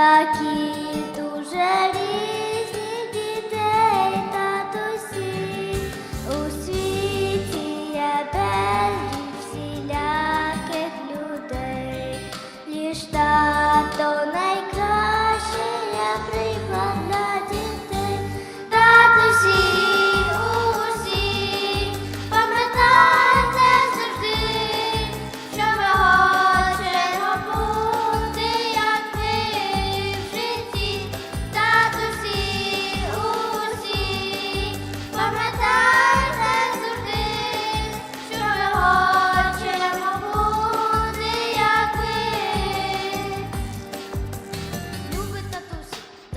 такі дуже різні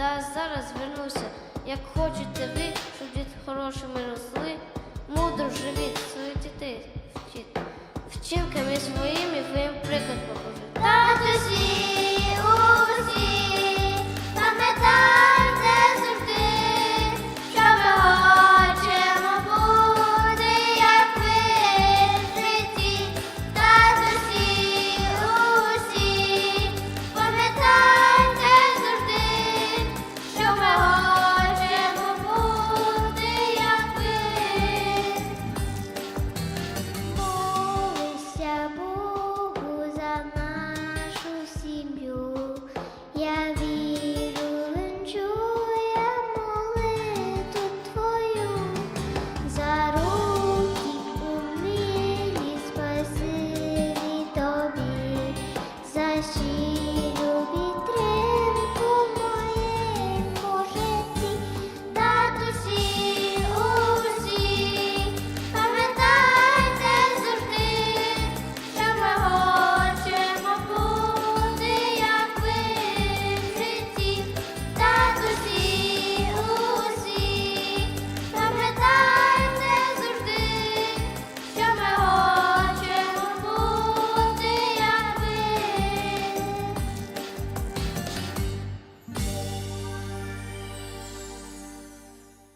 та зараз вернуся. Як хочете ви, щоб дід хорошими росли, мудро живіть своїх дітей вчіть. Вчинками своїми